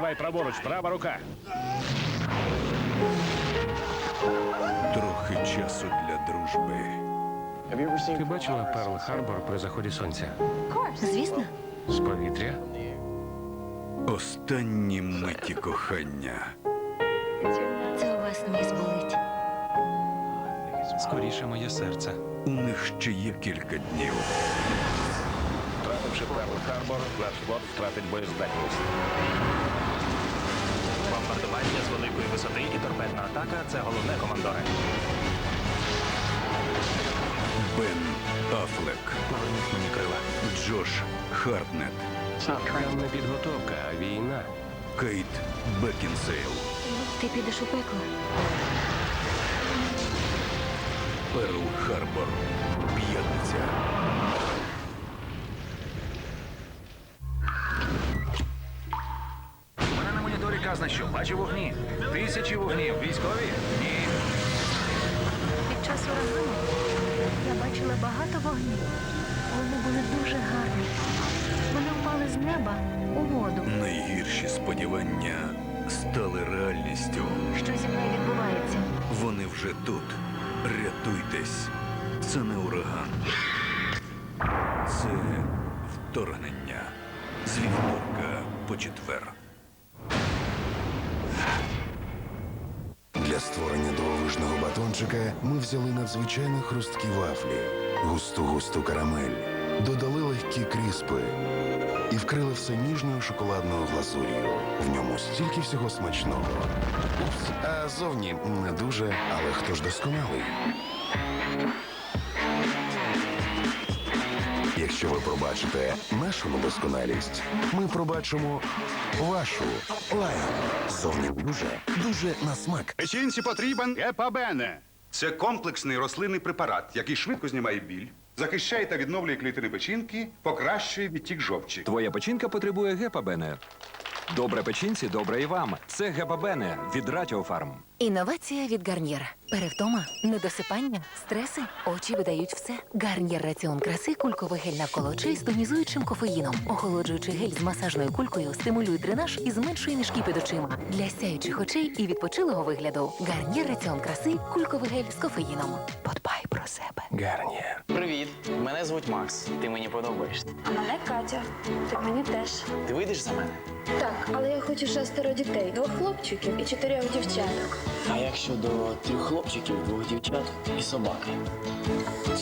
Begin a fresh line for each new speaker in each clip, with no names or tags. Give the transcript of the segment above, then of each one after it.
Давай праворуч, права рука.
Трохи часу для дружби.
Ти бачила Перл Харбор при заході сонця?
Звісно,
З повітря?
Останні миті кохання.
це у вас ніс болить.
Скоріше моє серце.
У них ще є кілька днів.
Втративши Перл Харбор, наш флот втратить боєздатність.
Бомбардування з великої висоти і торпедна атака це головне командоре.
Бен Афлек,
Поверніть мені крила.
Джош Хартнет,
Там не підготовка, а війна.
Кейт Бекінсейл,
Ти підеш у пекло.
Перл Харбор. П'ятниця.
Казна, що бачу вогні. Тисячі вогнів. Військові? Ні.
Під час урагану я бачила багато вогнів. Вони були дуже гарні. Вони впали з неба у воду.
Найгірші сподівання стали реальністю.
Що зі мною відбувається?
Вони вже тут. Рятуйтесь. Це не ураган. Це вторгнення. З вівторка по четвер.
Створення дивовижного батончика ми взяли надзвичайно хрусткі вафлі, густу густу карамель, додали легкі кріспи і вкрили все ніжною шоколадною глазур'ю. В ньому стільки всього смачного. Упс, а зовні не дуже, але хто ж досконалий? Якщо ви пробачите нашу недосконалість, ми пробачимо вашу лайк. Зовні дуже, дуже на смак.
Печінці потрібен епабене. Це комплексний рослинний препарат, який швидко знімає біль, захищає та відновлює клітини печінки, покращує відтік жовчі.
Твоя печінка потребує гепабене. Добре печінці, добре і вам. Це гепабене від Радіофарм.
Інновація від Гарнєр. Перевтома, недосипання, стреси, очі видають все. Гарнєр раціон краси, кульковий гель навколо очей з тонізуючим кофеїном. Охолоджуючий гель з масажною кулькою стимулює дренаж і зменшує мішки під очима для сяючих очей і відпочилого вигляду. Гарнєр раціон краси, кульковий гель з кофеїном. Подбай про себе.
Гарнієр.
Привіт, мене звуть Макс. Ти мені подобаєшся.
А мене Катя. Ти мені теж.
Ти вийдеш за мене?
Так, але я хочу шестеро дітей, двох хлопчиків і чотирьох дівчаток.
А як щодо трьох хлопчиків, двох дівчат і собаки?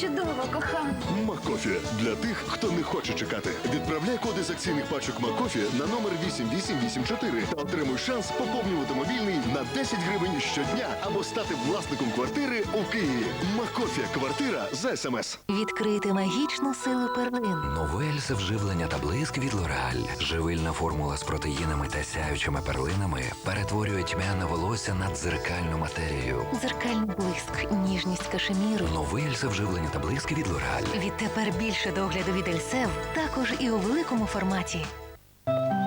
Чудово, кохана.
Макофі для тих, хто не хоче чекати. Відправляй коди з акційних пачок Макофі на номер 8884 та отримуй шанс поповнювати мобільний на 10 гривень щодня або стати власником квартири у Києві. Макофі. Квартира за смс.
Відкрити магічну силу перлин.
Новель з вживлення та блиск від Лореаль. Живильна формула з протеїнами та сяючими перлинами перетворює тьмяне волосся на дзеркальну матерію.
Зеркальний блиск, ніжність кашеміру.
Новель з вживлення та блиск від Лореаль.
Відтепер більше догляду від Ельсев, також і у великому форматі.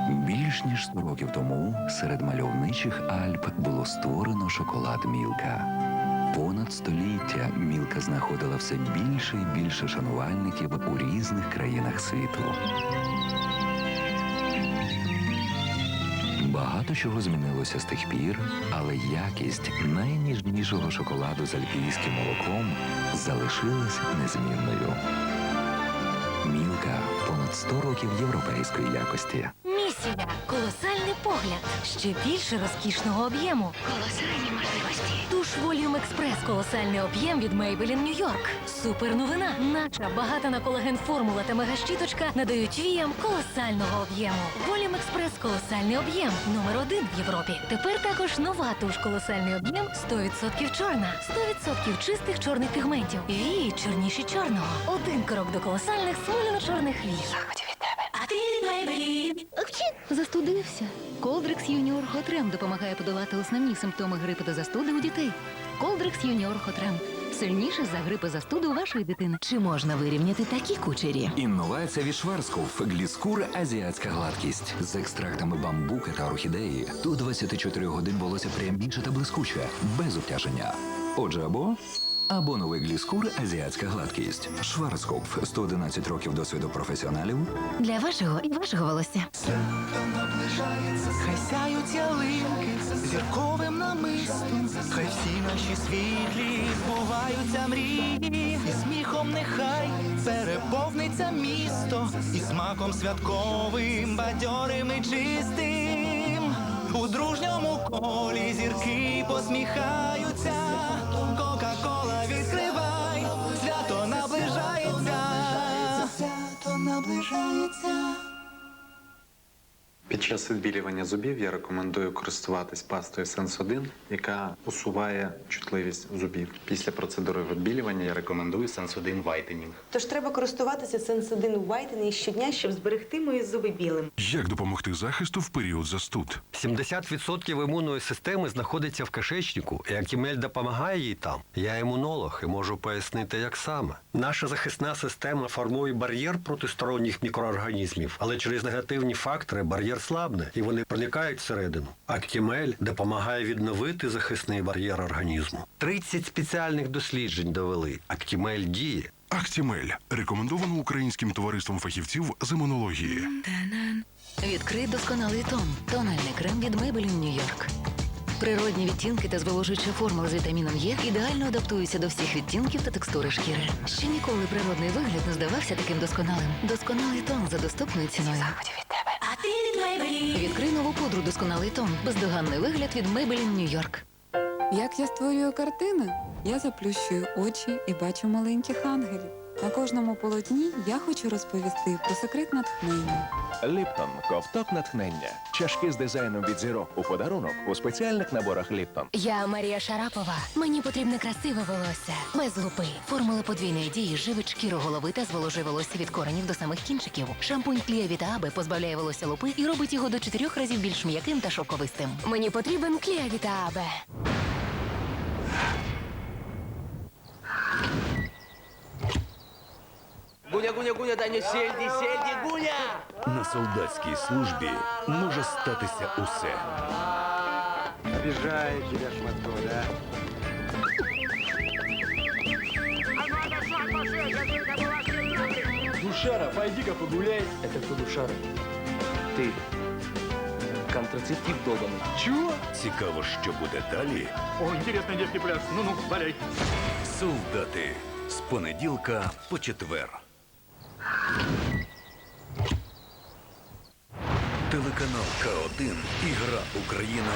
Більш ніж 100 років тому серед мальовничих Альп було створено шоколад Мілка. Понад століття Мілка знаходила все більше і більше шанувальників у різних країнах світу. Багато чого змінилося з тих пір, але якість найніжнішого шоколаду з альпійським молоком залишилась незмінною. Мілка понад 100 років європейської якості.
Місія колосальний погляд. Ще більше розкішного об'єму. Колосальні можливості. Туш Volume Express колосальний об'єм від Maybelline New York. Супер новина. Нача багата на колаген формула та мегащіточка надають віям колосального об'єму. Volume Express колосальний об'єм. Номер один в Європі. Тепер також нова туш колосальний об'єм 100% чорна. 100% чистих чорних пігментів. Вії чорніші чорного. Один крок до колосальних смоляно-чорних вій.
Застудився. Колдрекс Юніор Хотрем допомагає подолати основні симптоми грипу та застуди у дітей. Колдрекс Юніор Хотрем. Сильніше за грип і застуду вашої дитини.
Чи можна вирівняти такі кучері?
Інновація від. Гліскур азіатська гладкість з екстрактами бамбука та орхідеї. До 24 годин волосся пряміше та блискуче, без обтяження. Отже, або
або новий гліскур азіатська гладкість. Шварцкопф 111 років досвіду професіоналів.
Для вашого і вашого волосся.
Хай сяють ялинки зірковим намистом, хай всі наші світлі збуваються мрії, і сміхом нехай переповниться місто, і смаком святковим, бадьорим і чистим. У дружньому колі зірки посміхаються, наближається.
Під час відбілювання зубів я рекомендую користуватись пастою Sense 1, яка усуває чутливість зубів. Після процедури відбілювання я рекомендую Sense 1 Whitening.
Тож треба користуватися Сенсодин Whitening щодня, щоб зберегти мої зуби білим.
Як допомогти захисту в період застуд?
70% імунної системи знаходиться в кишечнику, і Актімель допомагає їй там. Я імунолог і можу пояснити, як саме. Наша захисна система формує бар'єр проти сторонніх мікроорганізмів, але через негативні фактори бар'єр слабне і вони проникають всередину. Актімель допомагає відновити захисний бар'єр організму. 30 спеціальних досліджень довели. Актімель діє.
Актімель рекомендовано українським товариством фахівців з імунології.
Відкрий досконалий тон. Тональний крем від Maybelline New York. Природні відтінки та зволожуюча формула з вітаміном Е ідеально адаптуються до всіх відтінків та текстури шкіри. Ще ніколи природний вигляд не здавався таким досконалим. Досконалий тон за доступною ціною. Відкрий нову пудру Досконалий тон. Бездоганний вигляд від Maybelline York.
Як я створюю картини? Я заплющую очі і бачу маленьких ангелів. На кожному полотні я хочу розповісти про секрет натхнення.
Ліптон ковток натхнення. Чашки з дизайном від зірок у подарунок у спеціальних наборах Ліптон.
Я Марія Шарапова. Мені потрібне красиве волосся. Без лупи.
Формула подвійної дії живить шкіру голови та зволожує волосся від коренів до самих кінчиків. Шампунь Клія Віта Абе позбавляє волосся лупи і робить його до чотирьох разів більш м'яким та шовковистим.
Мені потрібен Кліавіта Абе.
Гуня, гуня, гуня, Даня, сельди, сельди, гуня!
На солдатській службі може статися усе.
Обижает тебя, Шматко, да?
Душара, пойди-ка погуляй. Это кто Душара? Ты. Контрацептив долбанный.
Чого? Цікаво, що буде далі.
О, інтересний дівки пляж. Ну-ну, валяй.
Солдати з понеділка по четвер. Телеканал К1 і Гра Україна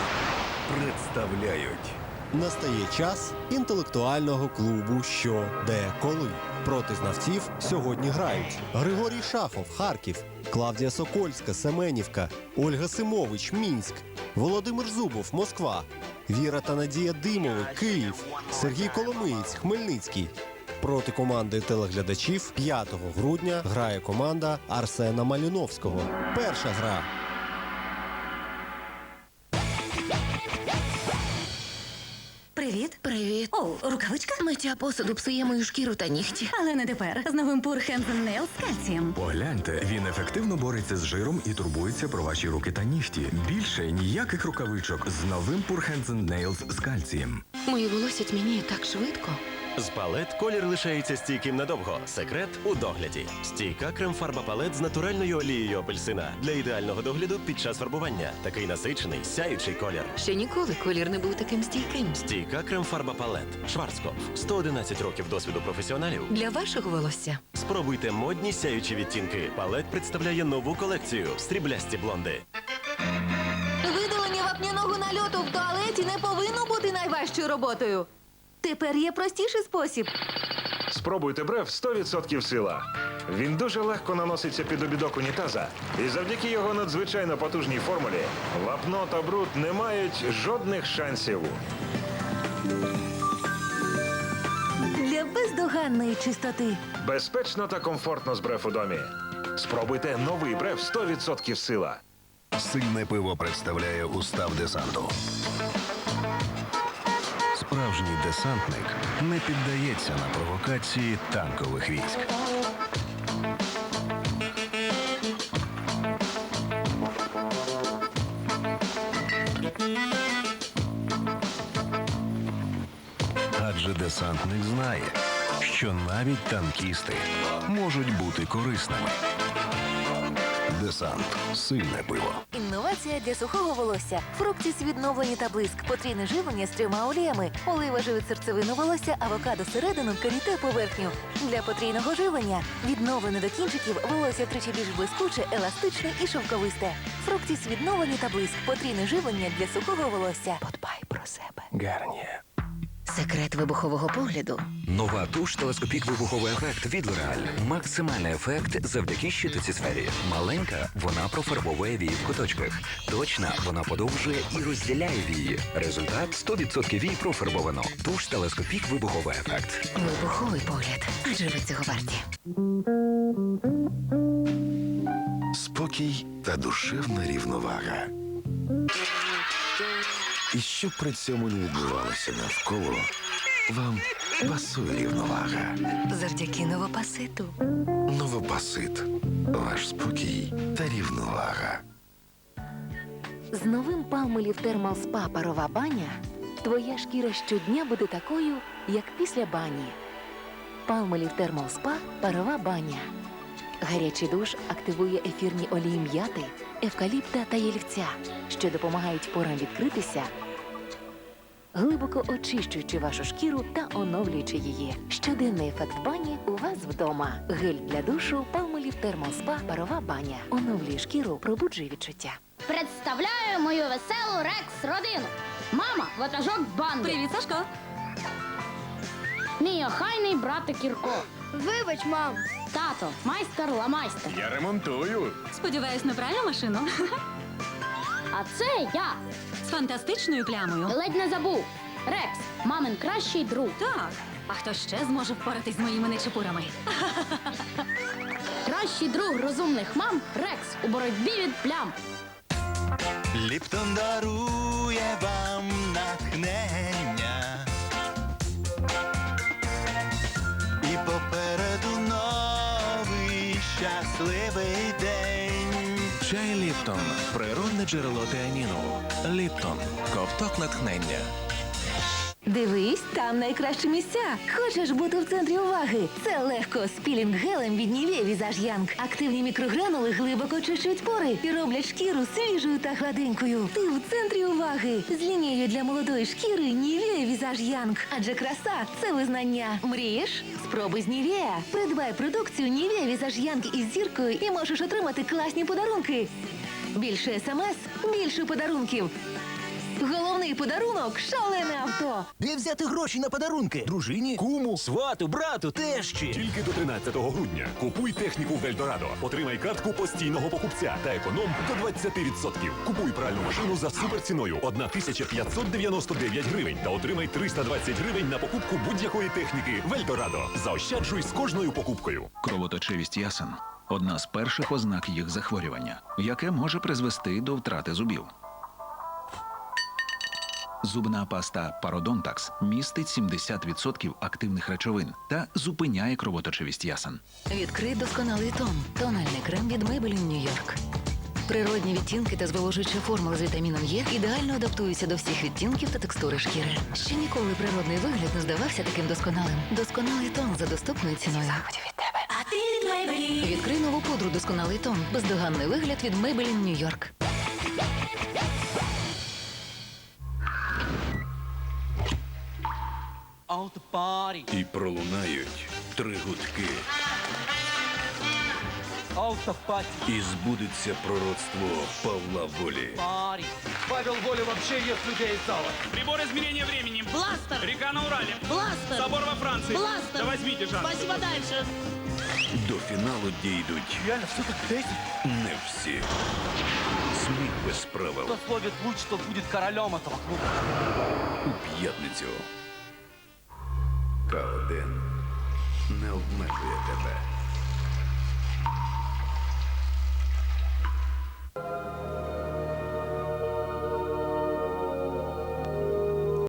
представляють
Настає час інтелектуального клубу Що, де, коли. Проти знавців сьогодні грають Григорій Шахов, Харків, Клавдія Сокольська, Семенівка, Ольга Симович, Мінськ, Володимир Зубов, Москва, Віра та Надія Димови, Київ, Сергій Коломиєць, Хмельницький. Проти команди телеглядачів 5 грудня грає команда Арсена Маліновського. Перша гра.
Привіт.
Привіт.
О, рукавичка?
Миття посуду псує мою шкіру та нігті.
Але не тепер. З новим Pure Hands and з кальцієм.
Погляньте, він ефективно бореться з жиром і турбується про ваші руки та нігті. Більше ніяких рукавичок з новим Pure Hands Nails з кальцієм.
Моє волосся тьмяніє так швидко.
З палет колір лишається стійким надовго. Секрет у догляді. Стійка крем-фарба палет з натуральною олією апельсина для ідеального догляду під час фарбування. Такий насичений, сяючий колір.
Ще ніколи колір не був таким стійким.
Стійка крем-фарба палет. Шварцкопф. 111 років досвіду професіоналів.
Для вашого волосся.
Спробуйте модні сяючі відтінки. Палет представляє нову колекцію стріблясті блонди.
Видалення вапняного нальоту в туалеті не повинно бути найважчою роботою. Тепер є простіший спосіб.
Спробуйте брев 100% сила. Він дуже легко наноситься під обідок унітаза, і завдяки його надзвичайно потужній формулі вапно та бруд не мають жодних шансів.
Для бездоганної чистоти.
Безпечно та комфортно з брев у домі. Спробуйте новий брев 100% сила.
Сильне пиво представляє устав десанту. Справжній десантник не піддається на провокації танкових військ. Адже
десантник знає, що навіть танкісти можуть бути корисними. Десант сильне пиво.
Інновація для сухого волосся. Фруктіс відновлені та блиск. Потрійне живлення з трьома оліями. Олива живить серцевину волосся, авокадо середину, каріте поверхню. Для потрійного живлення. Відновлене до кінчиків волосся тричі більш блискуче, еластичне і шовковисте. Фруктіс відновлені та блиск. Потрійне живлення для сухого волосся. Подбай про себе.
Гарніє.
Секрет вибухового погляду.
Нова туш телескопік вибуховий ефект від L'Oreal. Максимальний ефект завдяки щитоці сфері. Маленька вона профарбовує вії в куточках. Точна вона подовжує і розділяє вії. Результат 100% вій профарбовано. Туш телескопік вибуховий ефект.
Вибуховий погляд. Адже ви цього варті.
Спокій та душевна рівновага. І що при цьому не відбувалося навколо, вам пасує рівновага.
Завдяки новопаситу.
Новопасит. Ваш спокій та рівновага.
З новим Thermal Spa парова баня твоя шкіра щодня буде такою, як після бані. Thermal Spa парова баня. Гарячий душ активує ефірні олії м'яти, евкаліпта та ялівця, що допомагають порам відкритися, глибоко очищуючи вашу шкіру та оновлюючи її. Щоденний ефект бані у вас вдома. Гель для душу Thermal Spa парова баня. Оновлює шкіру, пробуджує відчуття.
Представляю мою веселу Рекс родину. Мама, ватажок банди. Привіт, Сашко. Мій охайний братик Кірко. Вибач, мам. Тато, майстер ламайстер.
Я ремонтую.
Сподіваюсь, на правильну машину. А це я. З фантастичною плямою. Ледь не забув. Рекс, мамин кращий друг. Так. А хто ще зможе впоратись з моїми нечепурами? Кращий друг розумних мам Рекс у боротьбі від плям.
Ліптон дарує вам натхнення. Попереду новий щасливий день.
Чай Ліптон. Природне джерело теаніну. Ліптон. Ковток натхнення.
Дивись, там найкращі місця. Хочеш бути в центрі уваги? Це легко з пілінг-гелем від Нівє Візаж. Активні мікрогранули глибоко очищують пори і роблять шкіру свіжою та гладенькою. Ти в центрі уваги з лінією для молодої шкіри Нівє Візаж. Адже краса це визнання. Мрієш? Спробуй з Нівея. Придбай продукцію Нівє Візаж із зіркою і можеш отримати класні подарунки. Більше смс, більше подарунків. Головний подарунок шалене авто.
Де взяти гроші на подарунки? Дружині, куму, свату, брату, тещі.
Тільки до 13 грудня. Купуй техніку в Ельдорадо. Отримай картку постійного покупця та економ до 20%. Купуй пральну машину за суперціною 1599 гривень та отримай 320 гривень на покупку будь-якої техніки в Ельдорадо. Заощаджуй з кожною покупкою.
Кровоточивість ясен одна з перших ознак їх захворювання, яке може призвести до втрати зубів. Зубна паста Пародонтакс містить 70% активних речовин та зупиняє кровоточивість ясен.
Відкрий досконалий тон. Тональний крем від Maybelline New York. Природні відтінки та зволожуюча формула з вітаміном Е ідеально адаптуються до всіх відтінків та текстури шкіри. Ще ніколи природний вигляд не здавався таким досконалим. Досконалий тон за доступною ціною. від тебе. А ти від Maybelline. Відкрий нову пудру Досконалий тон. Бездоганний вигляд від Maybelline New York.
І пролунають три гудки. І збудеться пророцтво Павла Волі.
Павел Воля вообще ест людей из зала.
Прибор измерения времени.
Бластер.
Река на Урале.
Бластер.
Собор во Франции.
Бластер.
Да возьмите шанс.
Спасибо дальше.
До фіналу дійдуть
Реально, все так crazy?
не всі. Сміх без правил
Кто словит луч, тот будет королем этого клуба.
у п'ятницю. К1 не обмежує тебе.